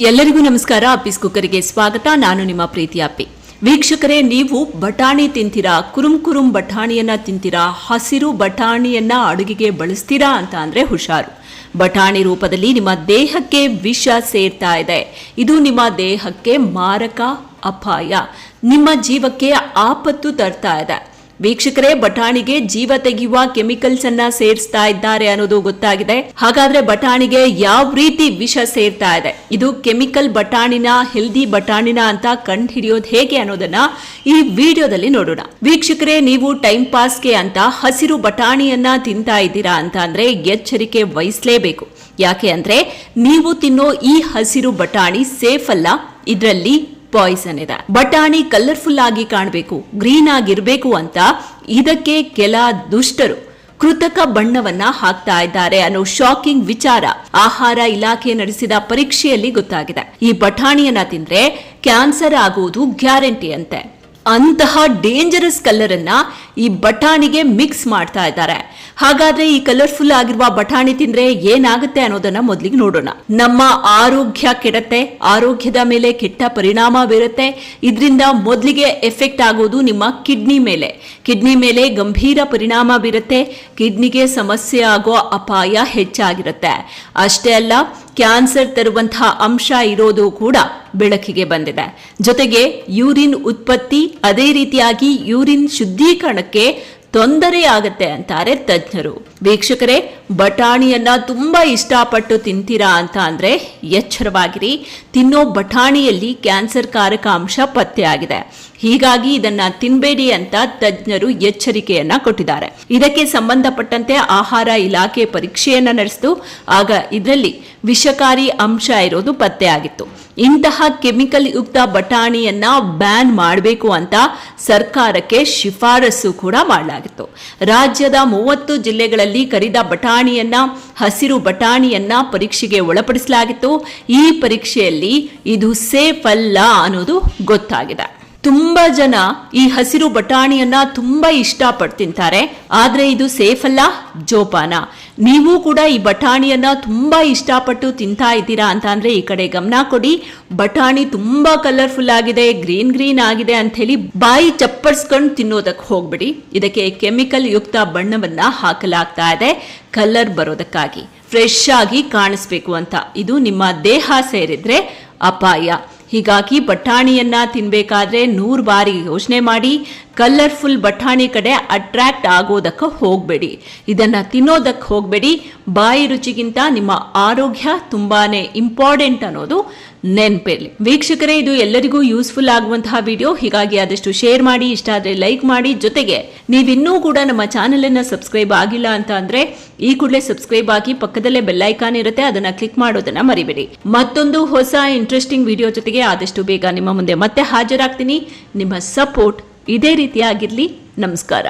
ಎಲ್ಲರಿಗೂ ನಮಸ್ಕಾರ. ಅಪ್ಪಿಸ್ ಕುಕ್ಕರಿಗೆ ಸ್ವಾಗತ. ನಾನು ನಿಮ್ಮ ಪ್ರೀತಿ ಅಪ್ಪಿ. ವೀಕ್ಷಕರೇ, ನೀವು ಬಟಾಣಿ ತಿಂತೀರಾ? ಕುರುಂ ಕುರುಂ ಬಟಾಣಿಯನ್ನ ತಿಂತೀರಾ? ಹಸಿರು ಬಟಾಣಿಯನ್ನ ಅಡುಗೆಗೆ ಬಳಸ್ತೀರಾ ಅಂತ ಅಂದ್ರೆ ಹುಷಾರು. ಬಟಾಣಿ ರೂಪದಲ್ಲಿ ನಿಮ್ಮ ದೇಹಕ್ಕೆ ವಿಷ ಸೇರ್ತಾ ಇದೆ. ಇದು ನಿಮ್ಮ ದೇಹಕ್ಕೆ ಮಾರಕ ಅಪಾಯ. ನಿಮ್ಮ ಜೀವಕ್ಕೆ ಆಪತ್ತು ತರ್ತಾ ಇದೆ. ವೀಕ್ಷಕರೇ, ಬಟಾಣಿಗೆ ಜೀವ ತೆಗೆಯುವ ಕೆಮಿಕಲ್ಸ್ ಅನ್ನ ಸೇರಿಸ್ತಾ ಇದ್ದಾರೆ ಅನ್ನೋದು ಗೊತ್ತಾಗಿದೆ. ಹಾಗಾದ್ರೆ ಬಟಾಣಿಗೆ ಯಾವ ರೀತಿ ವಿಷ ಸೇರ್ತಾ ಇದೆ? ಇದು ಕೆಮಿಕಲ್ ಬಟಾಣಿನ, ಹೆಲ್ದಿ ಬಟಾಣಿನ ಅಂತ ಕಂಡು ಹಿಡಿಯೋದು ಹೇಗೆ ಅನ್ನೋದನ್ನ ಈ ವಿಡಿಯೋದಲ್ಲಿ ನೋಡೋಣ. ವೀಕ್ಷಕರೇ, ನೀವು ಟೈಮ್ ಪಾಸ್ಗೆ ಅಂತ ಹಸಿರು ಬಟಾಣಿಯನ್ನ ತಿಂತಾ ಇದ್ದೀರಾ ಅಂತ ಅಂದ್ರೆ ಎಚ್ಚರಿಕೆ ವಹಿಸಲೇಬೇಕು. ಯಾಕೆ ಅಂದ್ರೆ ನೀವು ತಿನ್ನೋ ಈ ಹಸಿರು ಬಟಾಣಿ ಸೇಫ್ ಅಲ್ಲ. ಇದರಲ್ಲಿ ಪಾಯ್ಸನ್ ಇದೆ. ಬಟಾಣಿ ಕಲರ್ಫುಲ್ ಆಗಿ ಕಾಣಬೇಕು ಗ್ರೀನ್ ಆಗಿರಬೇಕು ಅಂತ ಇದಕ್ಕೆ ಕೆಲ ದುಷ್ಟರು ಕೃತಕ ಬಣ್ಣವನ್ನ ಹಾಕ್ತಾ ಇದ್ದಾರೆ ಅನ್ನೋ ಶಾಕಿಂಗ್ ವಿಚಾರ ಆಹಾರ ಇಲಾಖೆ ನಡೆಸಿದ ಪರೀಕ್ಷೆಯಲ್ಲಿ ಗೊತ್ತಾಗಿದೆ. ಈ ಬಟಾಣಿಯನ್ನ ತಿಂದ್ರೆ ಕ್ಯಾನ್ಸರ್ ಆಗುವುದು ಗ್ಯಾರಂಟಿ ಅಂತೆ. ಅಂತಹ ಡೇಂಜರಸ್ ಕಲರ್ ಅನ್ನ ಈ ಬಟಾಣಿಗೆ ಮಿಕ್ಸ್ ಮಾಡ್ತಾ ಇದ್ದಾರೆ. ಹಾಗಾದ್ರೆ ಈ ಕಲರ್ಫುಲ್ ಆಗಿರುವ ಬಟಾಣಿ ತಿಂದ್ರೆ ಏನಾಗುತ್ತೆ ಅನ್ನೋದನ್ನ ಮೊದಲಿಗೆ ನೋಡೋಣ. ನಮ್ಮ ಆರೋಗ್ಯ ಕೆಡತ್ತೆ, ಆರೋಗ್ಯದ ಮೇಲೆ ಕೆಟ್ಟ ಪರಿಣಾಮ ಬೀರುತ್ತೆ. ಇದರಿಂದ ಮೊದಲಿಗೆ ಎಫೆಕ್ಟ್ ಆಗೋದು ನಿಮ್ಮ ಕಿಡ್ನಿ ಮೇಲೆ. ಕಿಡ್ನಿ ಮೇಲೆ ಗಂಭೀರ ಪರಿಣಾಮ ಬೀರುತ್ತೆ. ಕಿಡ್ನಿಗೆ ಸಮಸ್ಯೆ ಆಗೋ ಅಪಾಯ ಹೆಚ್ಚಾಗಿರುತ್ತೆ. ಅಷ್ಟೇ ಅಲ್ಲ ಕ್ಯಾನ್ಸರ್ ತರುವಂತಹ ಅಂಶ ಇರೋದು ಕೂಡ ಬೆಳಕಿಗೆ ಬಂದಿದೆ. ಜೊತೆಗೆ ಯೂರಿನ್ ಉತ್ಪತ್ತಿ ಅದೇ ರೀತಿಯಾಗಿ ಯೂರಿನ್ ಶುದ್ಧೀಕರಣಕ್ಕೆ ತೊಂದರೆ ಆಗತ್ತೆ ಅಂತಾರೆ ತಜ್ಞರು. ವೀಕ್ಷಕರೇ ಬಟಾಣಿಯನ್ನ ತುಂಬಾ ಇಷ್ಟಪಟ್ಟು ತಿಂತೀರಾ ಅಂತ ಅಂದ್ರೆ ಎಚ್ಚರವಾಗಿರಿ. ತಿನ್ನೋ ಬಟಾಣಿಯಲ್ಲಿ ಕ್ಯಾನ್ಸರ್ ಕಾರಕ ಅಂಶ ಪತ್ತೆಯಾಗಿದೆ ಹೀಗಾಗಿ ಇದನ್ನ ತಿನ್ಬೇಡಿ ಅಂತ ತಜ್ಞರು ಎಚ್ಚರಿಕೆಯನ್ನ ಕೊಟ್ಟಿದ್ದಾರೆ. ಇದಕ್ಕೆ ಸಂಬಂಧಪಟ್ಟಂತೆ ಆಹಾರ ಇಲಾಖೆ ಪರೀಕ್ಷೆಯನ್ನ ನಡೆಸಿತು. ಆಗ ಇದರಲ್ಲಿ ವಿಷಕಾರಿ ಅಂಶ ಇರೋದು ಪತ್ತೆಯಾಗಿತ್ತು ಇಂತಹ ಕೆಮಿಕಲ್ ಯುಕ್ತ ಬಟಾಣಿಯನ್ನ ಬ್ಯಾನ್ ಮಾಡಬೇಕು ಅಂತ ಸರ್ಕಾರಕ್ಕೆ ಶಿಫಾರಸು ಕೂಡ ಮಾಡಲಾಗಿತ್ತು. ರಾಜ್ಯದ ಮೂವತ್ತು ಜಿಲ್ಲೆಗಳಲ್ಲಿ ಕರಿದ ಬಟಾಣಿಯನ್ನ, ಹಸಿರು ಬಟಾಣಿಯನ್ನ ಪರೀಕ್ಷೆಗೆ ಒಳಪಡಿಸಲಾಗಿತ್ತು. ಈ ಪರೀಕ್ಷೆಯಲ್ಲಿ ಇದು ಸೇಫ್ ಅಲ್ಲ ಅನ್ನೋದು ಗೊತ್ತಾಗಿದೆ. ತುಂಬಾ ಜನ ಈ ಹಸಿರು ಬಟಾಣಿಯನ್ನ ತುಂಬಾ ಇಷ್ಟಪಟ್ಟು ತಿಂತಾರೆ ಆದ್ರೆ ಇದು ಸೇಫ್ ಅಲ್ಲ? ಜೋಪಾನ. ನೀವು ಕೂಡ ಈ ಬಟಾಣಿಯನ್ನ ತುಂಬಾ ಇಷ್ಟಪಟ್ಟು ತಿಂತಾ ಇದ್ದೀರಾ ಅಂತ ಅಂದ್ರೆ ಈ ಕಡೆ ಗಮನ ಕೊಡಿ. ಬಟಾಣಿ ತುಂಬಾ ಕಲರ್ಫುಲ್ ಆಗಿದೆ ಗ್ರೀನ್ ಗ್ರೀನ್ ಆಗಿದೆ ಅಂತ ಹೇಳಿ ಬಾಯಿ ಚಪ್ಪರ್ಸ್ಕೊಂಡು ತಿನ್ನೋದಕ್ಕೆ ಹೋಗ್ಬಿಡಿ. ಇದಕ್ಕೆ ಕೆಮಿಕಲ್ ಯುಕ್ತ ಬಣ್ಣವನ್ನ ಹಾಕಲಾಗ್ತಾ ಇದೆ. ಕಲರ್ ಬರೋದಕ್ಕಾಗಿ. ಫ್ರೆಶ್ ಆಗಿ ಕಾಣಿಸ್ಬೇಕು ಅಂತ. ಇದು ನಿಮ್ಮ ದೇಹ ಸೇರಿದ್ರೆ ಅಪಾಯ. ಹೀಗಾಗಿ ಬಟಾಣಿಯನ್ನ ತಿನ್ಬೇಕಾದ್ರೆ ನೂರು ಬಾರಿ ಯೋಚನೆ ಮಾಡಿ. ಕಲರ್ಫುಲ್ ಬಟಾಣಿ ಕಡೆ ಅಟ್ರಾಕ್ಟ್ ಆಗೋದಕ್ಕೆ ಹೋಗಬೇಡಿ. ಇದನ್ನು ತಿನ್ನೋದಕ್ಕೆ ಹೋಗಬೇಡಿ. ಬಾಯಿ ರುಚಿಗಿಂತ ನಿಮ್ಮ ಆರೋಗ್ಯ ತುಂಬಾ ಇಂಪಾರ್ಟೆಂಟ್ ಅನ್ನೋದು ನೆನಪಿರಲಿ ವೀಕ್ಷಕರೇ, ಇದು ಎಲ್ಲರಿಗೂ ಯೂಸ್ಫುಲ್ ಆಗುವಂತಹ ವಿಡಿಯೋ. ಹೀಗಾಗಿ ಆದಷ್ಟು ಶೇರ್ ಮಾಡಿ, ಇಷ್ಟ ಆದರೆ ಲೈಕ್ ಮಾಡಿ. ಜೊತೆಗೆ ನೀವಿನ್ನೂ ಕೂಡ ನಮ್ಮ ಚಾನೆಲ್ ಅನ್ನ ಸಬ್ಸ್ಕ್ರೈಬ್ ಆಗಿಲ್ಲ ಅಂತ ಅಂದರೆ ಈ ಕೂಡಲೇ ಸಬ್ಸ್ಕ್ರೈಬ್ ಆಗಿ ಪಕ್ಕದಲ್ಲೇ ಬೆಲ್ಲೈಕಾನ್ ಇರುತ್ತೆ, ಅದನ್ನ ಕ್ಲಿಕ್ ಮಾಡೋದನ್ನ ಮರಿಬೇಡಿ. ಮತ್ತೊಂದು ಹೊಸ ಇಂಟ್ರೆಸ್ಟಿಂಗ್ ವಿಡಿಯೋ ಜೊತೆಗೆ ಆದಷ್ಟು ಬೇಗ ನಿಮ್ಮ ಮುಂದೆ ಮತ್ತೆ ಹಾಜರಾಗ್ತೀನಿ. ನಿಮ್ಮ ಸಪೋರ್ಟ್ ಇದೇ ರೀತಿಯಾಗಿರಲಿ. ನಮಸ್ಕಾರ.